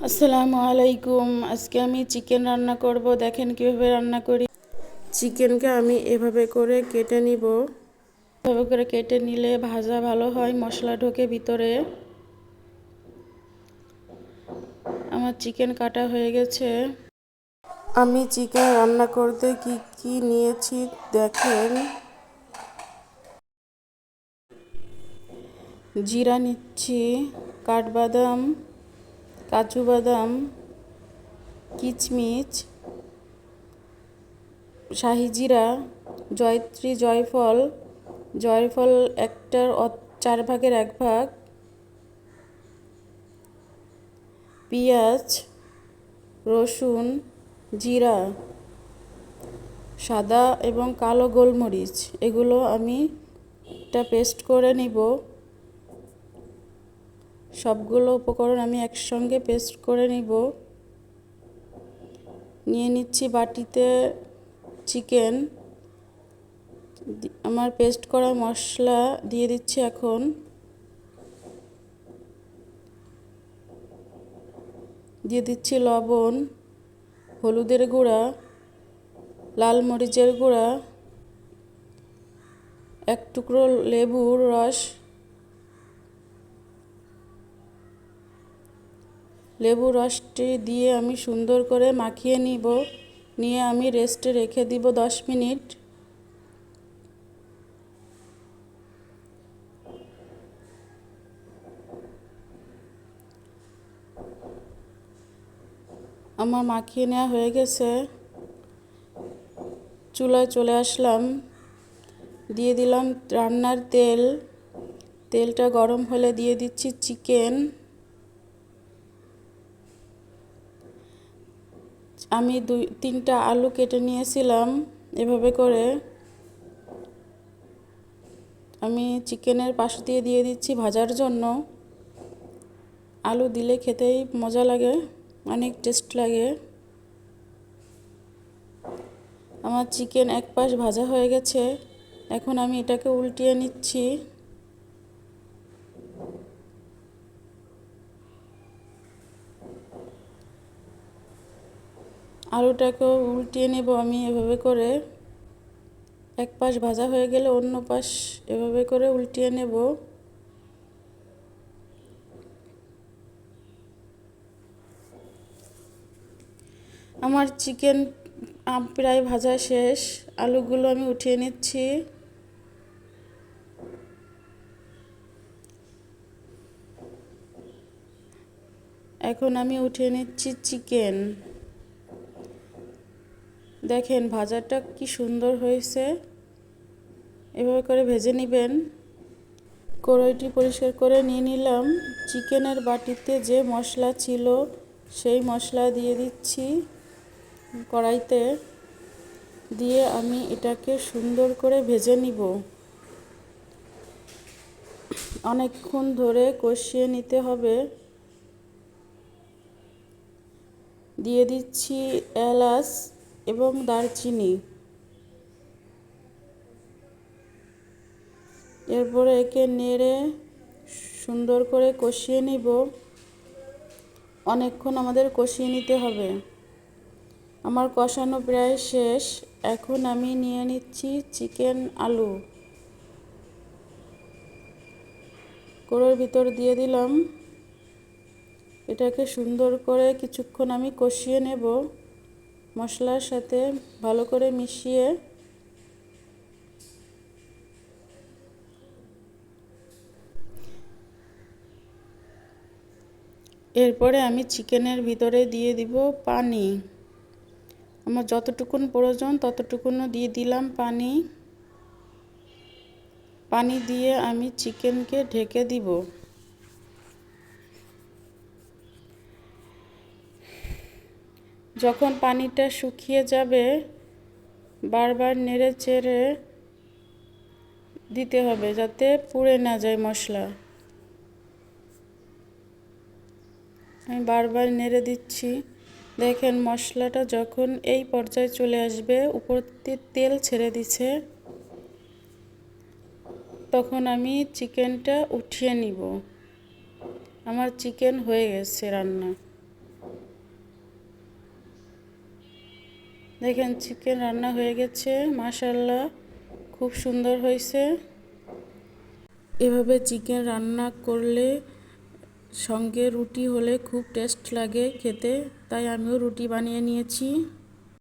আসসালামু আলাইকুম। আজকে আমি চিকেন রান্না করব। দেখেন কীভাবে রান্না করি। চিকেনকে আমি এভাবে করে কেটে নিব। এভাবে করে কেটে নিলে ভাজা ভালো হয় মশলা ঢোকে ভিতরে। আমার চিকেন কাটা হয়ে গেছে। আমি চিকেন রান্না করতে কি কি নিয়েছি দেখেন। জিরা নিচ্ছি কাঠবাদাম কাজু বাদাম, কিচমিচ শাহিজিরা জয়ত্রী জয়ফল জয়ফল একটার চার ভাগের এক ভাগ, পেঁয়াজ, রসুন, জিরা, সাদা এবং কালো গোলমরিচ, এগুলো আমি একটা পেস্ট করে নিব। সবগুলো উপকরণ আমি একসঙ্গে পেস্ট করে নিব। নিয়ে নিচ্ছি বাটিতে চিকেন আমার পেস্ট করা মশলা দিয়ে দিচ্ছি এখন। দিয়ে দিচ্ছি লবণ, হলুদের গুঁড়া, লাল মরিচের গুঁড়া, এক টুকরো লেবুর রস লেবু রসটি দিয়ে আমি সুন্দর করে মাখিয়ে নিব। নিয়ে আমি রেস্টে রেখে দিব দশ মিনিট। আমার মাখিয়ে নেওয়া হয়ে গেছে। চুলায় চলে আসলাম। দিয়ে দিলাম রান্নার তেল। তেলটা গরম হলে দিয়ে দিচ্ছি চিকেন। আমি দুই, তিনটা আলু কেটে নিয়েছিলাম এভাবে করে। আমি চিকেনের পাশ দিয়ে দিয়ে দিচ্ছি ভাজার জন্য। আলু দিলে খেতেই মজা লাগে, অনেক টেস্ট লাগে। আমার চিকেন এক পাশ ভাজা হয়ে গেছে, এখন আমি এটাকে উল্টিয়ে নিচ্ছি। আলুটাকেও উল্টিয়ে নেব আমি এভাবে করে। এক পাশ ভাজা হয়ে গেলে অন্য পাশ এভাবে করে উল্টিয়ে নেব। আমার চিকেন প্রায় ভাজা শেষ। আলুগুলো আমি উঠিয়ে নিচ্ছি। এখন আমি উঠিয়ে নিচ্ছি চিকেন। দেখেন ভাজাটা কি সুন্দর হয়েছে। এভাবে করে ভেজে নেবেন। কড়াইটি পরিষ্কার করে নিয়ে নিলাম। চিকেনের বাটিতে যে মশলা ছিল, সেই মশলা দিয়ে দিচ্ছি কড়াইতে। দিয়ে আমি এটাকে সুন্দর করে ভেজে নিব। অনেকক্ষণ ধরে কষিয়ে নিতে হবে। দিয়ে দিচ্ছি এলাচ। এবং দারচিনি এরপরে একে নেড়ে সুন্দর করে কষিয়ে নিব। অনেকক্ষণ আমাদের কষিয়ে নিতে হবে। আমার কষানো প্রায় শেষ। এখন আমি নিয়ে নিচ্ছি চিকেন আলু। কোড়োর ভিতর দিয়ে দিলাম। এটাকে সুন্দর করে কিছুক্ষণ আমি কষিয়ে নেব। মশলার সাথে ভালো করে মিশিয়ে এরপরে আমি চিকেনের ভিতরে দিয়ে দিব পানি। আমার যতটুকুন প্রয়োজন ততটুকুনও দিয়ে দিলাম পানি। পানি দিয়ে আমি চিকেনকে ঢেকে দিব। যখন পানিটা শুকিয়ে যাবে, বারবার নেড়ে চেড়ে দিতে হবে যাতে পুড়ে না যায় মশলা। আমি বারবার নেড়ে দিচ্ছি। দেখেন, মশলাটা যখন এই পর্যায়ে চলে আসবে, উপর তেল ছেড়ে দিছে, তখন আমি চিকেনটা উঠিয়ে নিব। আমার চিকেন হয়ে গেছে রান্না। দেখেন চিকেন রান্না হয়ে গেছে মাশাল্লাহ খুব সুন্দর হয়েছে। এভাবে চিকেন রান্না করলে সঙ্গে রুটি হলে খুব টেস্ট লাগে খেতে, তাই আমিও রুটি বানিয়ে নিয়েছি।